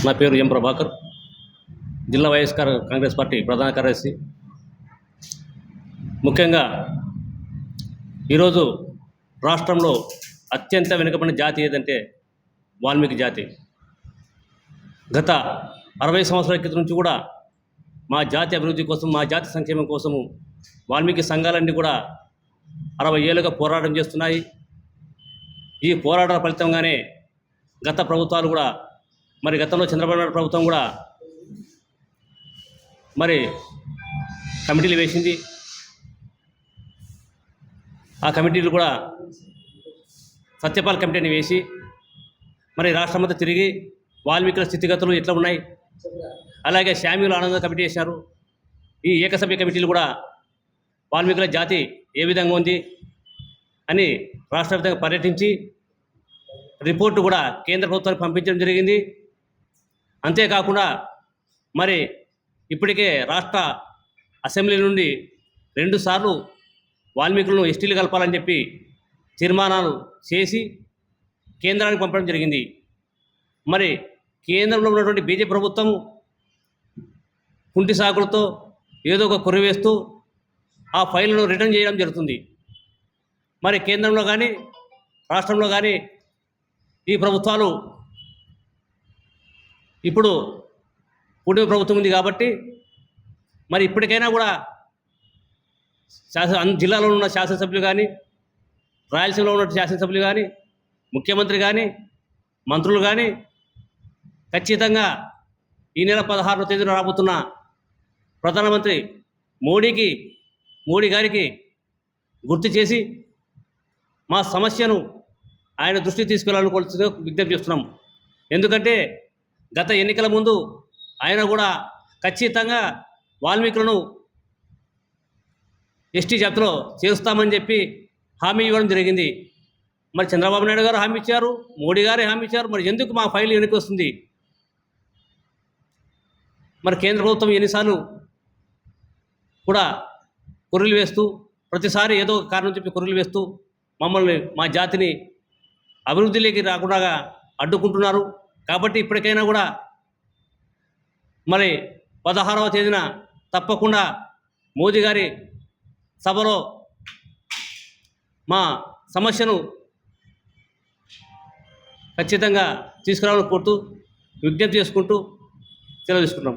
నా పేరు ఎం ప్రభాకర్. జిల్లా వైఎస్ఆర్ కాంగ్రెస్ పార్టీ ప్రధాన కార్యదర్శి. ముఖ్యంగా ఈరోజు రాష్ట్రంలో అత్యంత వెనుకబడిన జాతి ఏదంటే వాల్మీకి జాతి. గత అరవై సంవత్సరాల క్రితం నుంచి కూడా మా జాతి అభివృద్ధి కోసం మా జాతి సంక్షేమం కోసము వాల్మీకి సంఘాలన్నీ కూడా అరవై ఏళ్ళుగా పోరాటం చేస్తున్నాయి. ఈ పోరాటాల ఫలితంగానే గత ప్రభుత్వాలు కూడా మరి గతంలో చంద్రబాబు నాయుడు ప్రభుత్వం కూడా మరి కమిటీలు వేసింది. ఆ కమిటీలు కూడా సత్యపాల్ కమిటీని వేసి మరి రాష్ట్రమంతా తిరిగి వాల్మీకుల స్థితిగతులు ఎట్లా ఉన్నాయి? అలాగే శామ్యుల ఆనంద కమిటీ వేశారు. ఈ ఏకసభ్య కమిటీలు కూడా వాల్మీకుల జాతి ఏ విధంగా ఉంది అని రాష్ట్ర పర్యటించి రిపోర్టు కూడా కేంద్ర ప్రభుత్వానికి పంపించడం జరిగింది. అంతేకాకుండా మరి ఇప్పటికే రాష్ట్ర అసెంబ్లీ నుండి రెండుసార్లు వాల్మీకులను ఎస్టీలు కలపాలని చెప్పి తీర్మానాలు చేసి కేంద్రానికి పంపడం జరిగింది. మరి కేంద్రంలో ఉన్నటువంటి బీజేపీ ప్రభుత్వం కుంటి సాకులతో ఏదో ఒక కుర్ర వేస్తూ ఆ ఫైల్ను రిటర్న్ చేయడం జరుగుతుంది. మరి కేంద్రంలో కానీ రాష్ట్రంలో కానీ ఈ ప్రభుత్వాలు ఇప్పుడు కూటమి ప్రభుత్వం ఉంది కాబట్టి మరి ఇప్పటికైనా కూడా శాసన జిల్లాలో ఉన్న శాసనసభ్యులు కానీ రాయలసీమలో ఉన్న శాసనసభ్యులు కానీ ముఖ్యమంత్రి కానీ మంత్రులు కానీ ఖచ్చితంగా ఈ నెల పదహారవ తేదీన రాబోతున్న ప్రధానమంత్రి మోడీకి మోడీ గారికి గుర్తు చేసి మా సమస్యను ఆయన దృష్టికి తీసుకెళ్ళాలని విజ్ఞప్తి చేస్తున్నాం. ఎందుకంటే గత ఎన్నికల ముందు ఆయన కూడా ఖచ్చితంగా వాల్మీకులను ఎస్టీ జాబితాలో చేరుస్తామని చెప్పి హామీ ఇవ్వడం జరిగింది. మరి చంద్రబాబు నాయుడు గారు హామీ ఇచ్చారు మోడీ గారే హామీ ఇచ్చారు మరి ఎందుకు మా ఫైల్ వెనక్కి వస్తుంది? మరి కేంద్ర ప్రభుత్వం ఎన్నిసార్లు కూడా కుర్రీలు వేస్తూ ప్రతిసారి ఏదో ఒక కారణం చెప్పి కుర్రీలు వేస్తూ మమ్మల్ని మా జాతిని అభివృద్ధిలోకి రాకుండా అడ్డుకుంటున్నారు. కాబట్టి ఇప్పటికైనా కూడా మరి పదహారవ తేదీన తప్పకుండా మోదీ గారి సభలో మా సమస్యను ఖచ్చితంగా తీసుకురావాలని కోరుతూ విజ్ఞప్తి చేసుకుంటూ సెలవు తీసుకుంటున్నాం.